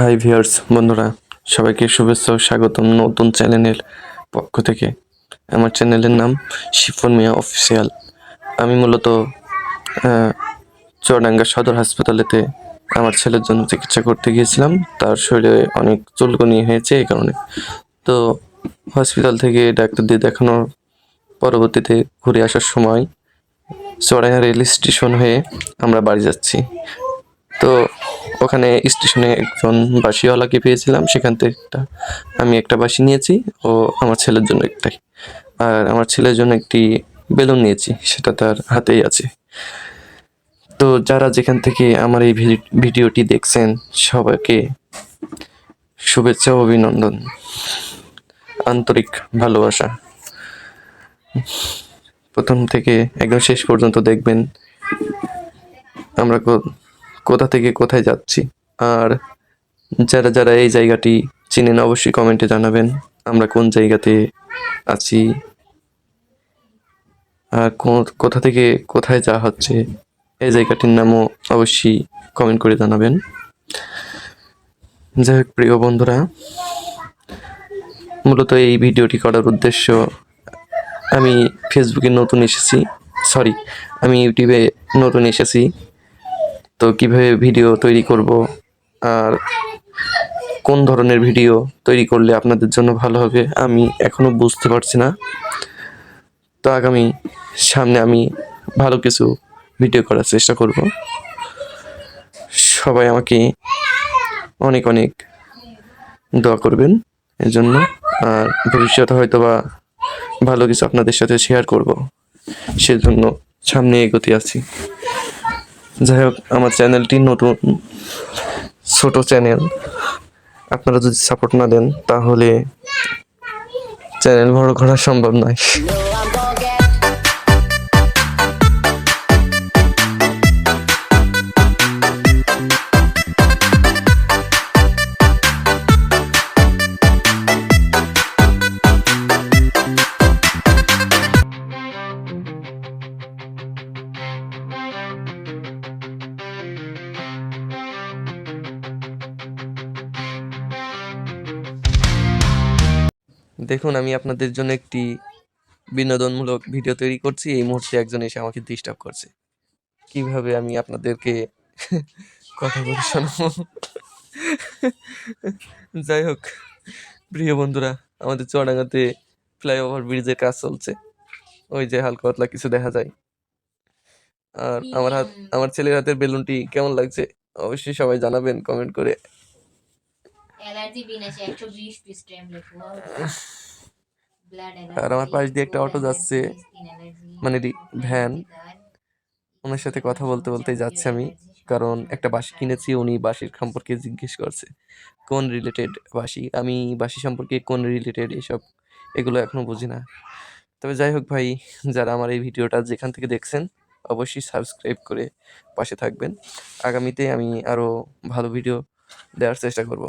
Hi viewers বন্ধুরা, সবাইকে শুভেচ্ছা ও স্বাগতম নতুন চ্যানেলের পক্ষ থেকে। আমার চ্যানেলের নাম শিফন মিয়া অফিসিয়াল আমি মূলত চুয়াডাঙ্গা সদর হাসপাতালেতে আমার ছেলের জন্য চিকিৎসা করতে গিয়েছিলাম। তার শরীরে অনেক চুলকনি হয়েছে এই কারণে। তো হসপিটাল থেকে ডাক্তার দিয়ে দেখানোর পরবর্তীতে ঘুরে আসার সময় চুয়াডাঙ্গা রেল স্টেশন হয়ে আমরা বাড়ি যাচ্ছি। তো ওখানে স্টেশনে একজন বাসিওয়ালাকে পেয়েছিলাম। সেখান থেকে একটা, আমি একটা বাসি নিয়েছি, ও আমার ছেলের জন্য একটাই। আর আমার ছেলের জন্য একটি বেলুন নিয়েছি, সেটা তার হাতেই আছে। তো যারা যেখান থেকে আমার এই ভিডিওটি দেখছেন, সবাইকে শুভেচ্ছা অভিনন্দন। আন্তরিক ভালোবাসা। প্রথম থেকে একদম শেষ পর্যন্ত দেখবেন। আমরা কোথা থেকে কোথায় যাচ্ছি? আর যারা যারা এই জায়গাটি চিনেন, অবশ্যই কমেন্টে জানাবেন আমরা কোন জায়গাতে আছি আর কোথা থেকে কোথায় যাওয়া হচ্ছে। এই জায়গাটির নামও অবশ্যই কমেন্ট করে জানাবেন। যাই হোক, প্রিয় বন্ধুরা, মূলত এই ভিডিওটি করার উদ্দেশ্য, আমি ফেসবুকে নতুন এসেছি সরি আমি ইউটিউবে নতুন এসেছি। তো কীভাবে ভিডিও তৈরি করব? আর কোন ধরনের ভিডিও তৈরি করলে আপনাদের জন্য ভালো হবে, আমি এখনও বুঝতে পারছি না। তো আগামী সামনে আমি ভালো কিছু ভিডিও করার চেষ্টা করব। সবাই আমাকে অনেক অনেক দোয়া করবেন এর জন্য আর ভবিষ্যতে হয়তো বা ভালো কিছু আপনাদের সাথে শেয়ার করব। সেজন্য সামনে এগোতে আছি। যাই হোক, আমার চ্যানেলটি নতুন, ছোট চ্যানেল। আপনারা যদি সাপোর্ট না দেন, তাহলে চ্যানেল বড় করা সম্ভব নয়। দেখুন, আমি আপনাদের জন্য একটি বিনোদনমূলক ভিডিও তৈরি করছি। এই মুহূর্তে একজন এসে আমাকে ডিস্টার্ব করছে। কীভাবে আমি আপনাদেরকে কথা বলে শোনাবো? যাই হোক, প্রিয় বন্ধুরা, আমাদের চুয়াডাঙ্গাতে ফ্লাইওভার ব্রিজের কাজ চলছে। ওই যে হালকা পাতলা কিছু দেখা যায়। আর আমার হাত, আমার ছেলের হাতের বেলুনটি কেমন লাগছে? অবশ্যই সবাই জানাবেন, কমেন্ট করে। অ্যালার্জি বিন একশো বিশ পিস টাইম আর আমার পাশ দিয়ে একটা অটো যাচ্ছে, মানে ভ্যান। ওনার সাথে কথা বলতে বলতেই যাচ্ছি আমি কারণ একটা বাঁশি কিনেছি উনি বাঁশির সম্পর্কে জিজ্ঞেস করছে কোন রিলেটেড বাঁশি আমি বাসি সম্পর্কে কোন রিলেটেড এসব এগুলো এখনও বুঝি না। তবে যাই হোক ভাই যারা আমার এই ভিডিওটা যেখান থেকে দেখছেন অবশ্যই সাবস্ক্রাইব করে পাশে থাকবেন। আগামীতে আমি আরও ভালো ভিডিও দেওয়ার চেষ্টা করব।